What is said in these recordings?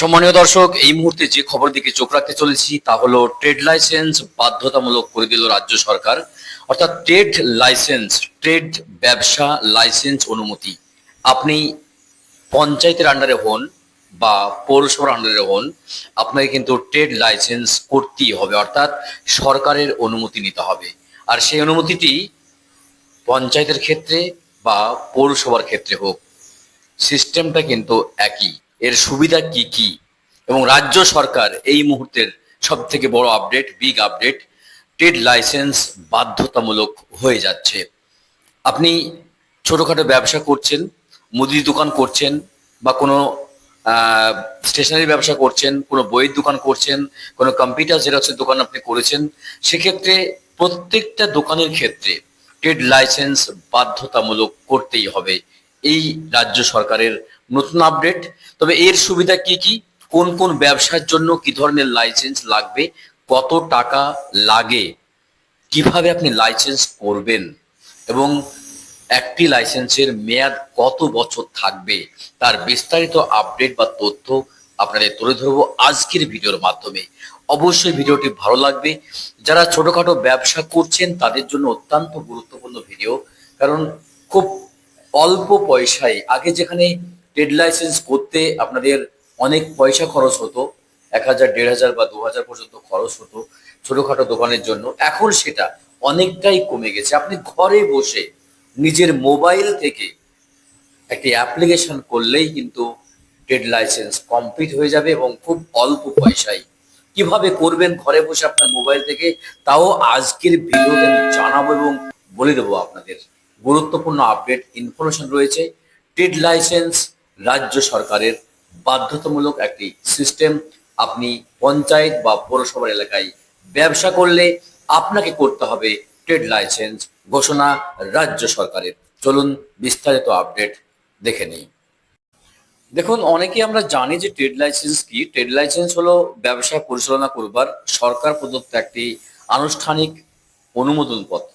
সম্মানীয় দর্শক, এই মুহূর্তে যে খবর দিকে চোখ রাখতে চলেছি তা হলো ট্রেড লাইসেন্স বাধ্যতামূলক করে দিল রাজ্য সরকার, অর্থাৎ ট্রেড লাইসেন্স, ট্রেড ব্যবসা লাইসেন্স অনুমতি। আপনি পঞ্চায়েতের আন্ডারে হন বা পৌরসভার আন্ডারে হন, আপনাকে কিন্তু ট্রেড লাইসেন্স করতেই হবে, অর্থাৎ সরকারের অনুমতি নিতে হবে। আর সেই অনুমতিটি পঞ্চায়েতের ক্ষেত্রে বা পৌরসভার ক্ষেত্রে হোক, সিস্টেমটা কিন্তু একই। এর সুবিধা কি কি? এবং রাজ্য সরকার এই মুহূর্তের সব থেকে বড় update big update trade licence বাধ্যতামূলক হয়ে যাচ্ছে। আপনি ছোটোখাটো ব্যবসা করছেন মুদির দোকান করছেন, বা কোনো স্টেশনারি ব্যবসা করছেন, কোনো বইয়ের দোকান করছেন, কোনো কম্পিউটার জেরক্সের দোকান আপনি করেছেন, সেক্ষেত্রে প্রত্যেকটা দোকানের ক্ষেত্রে ট্রেড লাইসেন্স বাধ্যতামূলক করতেই হবে। এই রাজ্য সরকারের নতুন আপডেট তবে এর সুবিধা কি কি? কোন কোন ব্যবসার জন্য কি ধরনের লাইসেন্স লাগবে? কত টাকা লাগে? কীভাবে আপনি লাইসেন্স করবেন? এবং একটি লাইসেন্সের মেয়াদ কত বছর থাকবে? তার বিস্তারিত আপডেট বা তথ্য আপনাদের তুলে ধরবো আজকের ভিডিওর মাধ্যমে। অবশ্যই ভিডিওটি ভালো লাগবে। যারা ছোটখাটো ব্যবসা করছেন, তাদের জন্য অত্যন্ত গুরুত্বপূর্ণ ভিডিও কারণ খুব অল্প পয়সায়, আগে যেখানে ট্রেড লাইসেন্স করতে আপনাদের অনেক পয়সা খরচ হতো, এক হাজার, দেড় হাজার বা দু হাজার পর্যন্ত খরচ হতো ছোটখাটো দোকানের জন্য, এখন সেটা অনেকটাই কমে গেছে। আপনি ঘরে বসে নিজের মোবাইল থেকে একটি অ্যাপ্লিকেশন করলেই কিন্তু ট্রেড লাইসেন্স কমপ্লিট হয়ে যাবে এবং খুব অল্প পয়সায়। কীভাবে করবেন? ঘরে বসে আপনার মোবাইল থেকে, তাও আজকের ভিডিওতে আমি জানাব এবং বলে দেবো আপনাদের। গুরুত্বপূর্ণ আপডেট ইনফরমেশন রয়েছে। ট্রেড লাইসেন্স রাজ্য সরকারের বাধ্যতামূলক একটি সিস্টেম আপনি পঞ্চায়েত বা পৌরসভার এলাকায় ব্যবসা করলে আপনাকে করতে হবে ট্রেড লাইসেন্স ঘোষণা রাজ্য সরকারের। চলুন বিস্তারিত আপডেট দেখে নেই। দেখুন অনেকে আমরা জানি যে ট্রেড লাইসেন্স কি। ট্রেড লাইসেন্স হলো ব্যবসা পরিচালনা করবার সরকার প্রদত্ত একটি আনুষ্ঠানিক অনুমোদন পত্র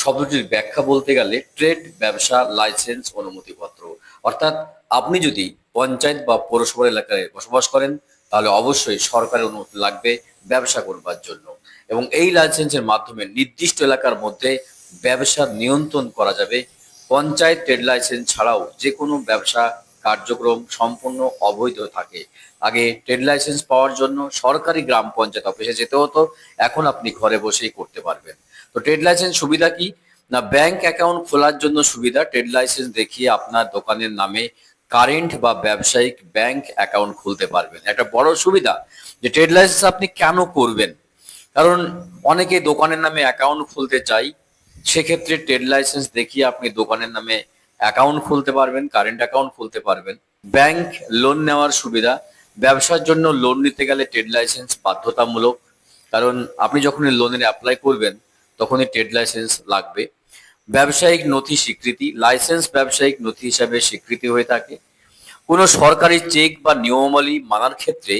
শব্দটির ব্যাখ্যা বলতে গেলে ট্রেড, ব্যবসা, লাইসেন্স, অনুমতিপত্র। অর্থাৎ আপনি যদি পঞ্চায়েত বা পৌরসভার এলাকায় বসবাস করেন, তাহলে অবশ্যই সরকারের অনুমতি লাগবে ব্যবসা করবার জন্য। এবং এই লাইসেন্সের মাধ্যমে নির্দিষ্ট এলাকার মধ্যে ব্যবসা নিয়ন্ত্রণ করা যাবে। পঞ্চায়েত ট্রেড লাইসেন্স ছাড়াও যে কোনো ব্যবসা কার্যক্রম সম্পূর্ণ অবৈধ থাকে। আগে ট্রেড লাইসেন্স পাওয়ার জন্য সরকারি গ্রাম পঞ্চায়েত অফিসে যেতে হতো, এখন আপনি ঘরে বসেই করতে পারবেন। তো ট্রেড লাইসেন্স সুবিধা কি? না ব্যাংক অ্যাকাউন্ট খোলার জন্য সুবিধা। ট্রেড লাইসেন্স দেখিয়ে আপনার দোকানের নামে কারেন্ট বা ব্যবসায়িক ব্যাংক অ্যাকাউন্ট খুলতে পারবেন। একটা বড় সুবিধা যে ট্রেড লাইসেন্স আপনি কেন করবেন? কারণ অনেকে দোকানের নামে অ্যাকাউন্ট খুলতে চাই, সেক্ষেত্রে ট্রেড লাইসেন্স দেখিয়ে আপনি দোকানের নামে অ্যাকাউন্ট খুলতে পারবেন কারেন্ট অ্যাকাউন্ট খুলতে পারবেন। ব্যাংক লোন নেওয়ার সুবিধা, ব্যবসার জন্য লোন নিতে গেলে ট্রেড লাইসেন্স বাধ্যতামূলক। কারণ আপনি যখন লোনের অ্যাপ্লাই করবেন তখনই ট্রেড লাইসেন্স লাগবে। ব্যবসায়িক নথি স্বীকৃতি, লাইসেন্স ব্যবসায়িক নথি হিসাবে স্বীকৃতি হয়ে থাকে। কোনো সরকারি চেক বা নিয়মাবলী মানার ক্ষেত্রে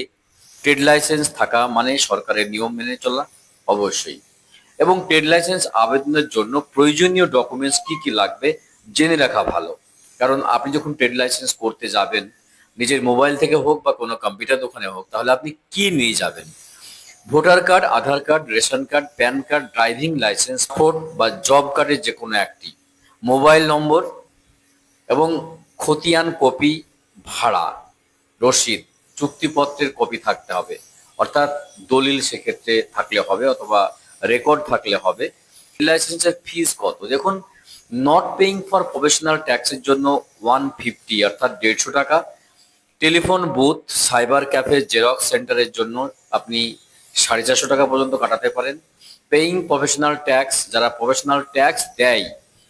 ট্রেড লাইসেন্স থাকা মানে সরকারের নিয়ম মেনে চলা, অবশ্যই। এবং ট্রেড লাইসেন্স আবেদনের জন্য প্রয়োজনীয় ডকুমেন্টস কি কি লাগবে জেনে রাখা ভালো। কারণ আপনি যখন ট্রেড লাইসেন্স করতে যাবেন, নিজের মোবাইল থেকে হোক বা কোনো কম্পিউটার দোকানে হোক, তাহলে আপনি কি নিয়ে যাবেন? Voter card, Aadhaar card, ration card, PAN card, driving licence passport বা জব কার্ডের যে কোনো একটি। মোবাইল নম্বর এবং খতিয়ান কপি ভাড়া, রসিদ, চুক্তিপত্রের কপি থাকতে হবে। অর্থাৎ দলিল সেক্ষেত্রে থাকলে হবে অথবা রেকর্ড থাকলে হবে। লাইসেন্সের ফিস কত? দেখুন নট পেইং ফর প্রফেশনাল ট্যাক্সের জন্য ওয়ান ফিফটি অর্থাৎ দেড়শো টাকা। Telephone booth cyber cafe xerox সেন্টারের জন্য আপনি সাড়ে চারশো টাকা পর্যন্ত কাটাতে পারেন। পেইং প্রফেশনাল ট্যাক্স যারা প্রফেশনাল ট্যাক্স দেয়,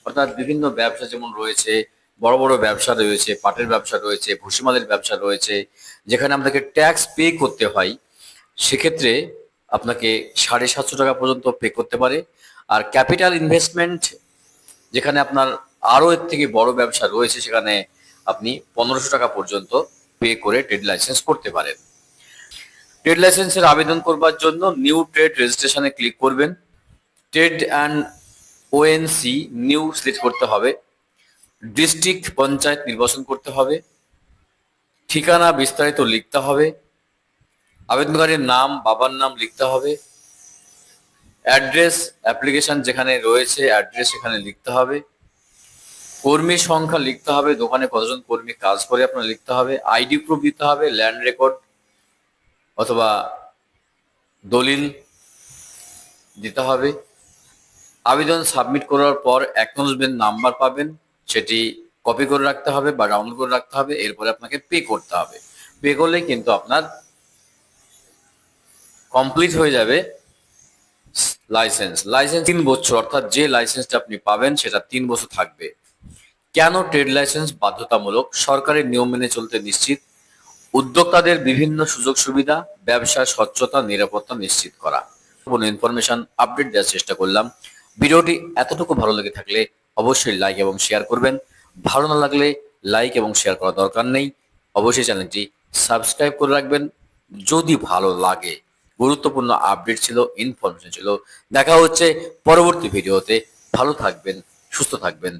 অর্থাৎ বিভিন্ন ব্যবসা যেমন রয়েছে, বড় বড় ব্যবসা রয়েছে, পাটের ব্যবসা রয়েছে, ভুসিমালের ব্যবসা রয়েছে, যেখানে আপনাকে ট্যাক্স পে করতে হয়, সেক্ষেত্রে আপনাকে সাড়ে সাতশো টাকা পর্যন্ত পে করতে পারে। আর ক্যাপিটাল ইনভেস্টমেন্ট যেখানে আপনার আরও এর থেকে বড় ব্যবসা রয়েছে, সেখানে আপনি পনেরোশো টাকা পর্যন্ত পে করে ট্রেড লাইসেন্স করতে পারেন। ট্রেড লাইসেন্সের আবেদন করবার জন্য নিউ ট্রেড রেজিস্ট্রেশনে ক্লিক করবেন। Trade and ONC new select করতে হবে। ডিস্ট্রিক্ট পঞ্চায়েত নির্বাচন করতে হবে। ঠিকানা বিস্তারিত লিখতে হবে। আবেদনকারীর নাম, বাবার নাম লিখতে হবে। অ্যাড্রেস অ্যাপ্লিকেশন যেখানে রয়েছে অ্যাড্রেস সেখানে লিখতে হবে। কর্মী সংখ্যা লিখতে হবে। দোকানে কতজন কর্মী কাজ করে আপনার লিখতে হবে। আইডি প্রুফ দিতে হবে। ল্যান্ড রেকর্ড অথবা দলিল দিতে হবে। আবেদন সাবমিট করার পর অ্যাকনোলজমেন্ট নাম্বার পাবেন, সেটি কপি করে রাখতে হবে বা ডাউনলোড করে রাখতে হবে, এরপরে আপনাকে পে করতে হবে। পে করলে কিন্তু আপনার কমপ্লিট হয়ে যাবে লাইসেন্স লাইসেন্স তিন বছর, অর্থাৎ যে লাইসেন্সটা আপনি পাবেন, সেটা তিন বছর থাকবে। কেন ট্রেড লাইসেন্স বাধ্যতামূলক। সরকারের নিয়ম মেনে চলতে নিশ্চিত। উদ্যোক্তাদের বিভিন্ন সুযোগ সুবিধা, ব্যবসার স্বচ্ছতা, নিরাপত্তা নিশ্চিত করা। কোনো ইনফরমেশন আপডেট দেওয়ার চেষ্টা করলাম। ভিডিওটি এতটুকু ভালো লেগে থাকলে অবশ্যই লাইক এবং শেয়ার করবেন। ভালো না লাগলে লাইক এবং শেয়ার করা দরকার নেই। অবশ্যই চ্যানেলটি সাবস্ক্রাইব করে রাখবেন। যদি ভালো লাগে, গুরুত্বপূর্ণ আপডেট ছিল ইনফরমেশন ছিল, দেখা হচ্ছে পরবর্তী ভিডিওতে। ভালো থাকবেন, সুস্থ থাকবেন।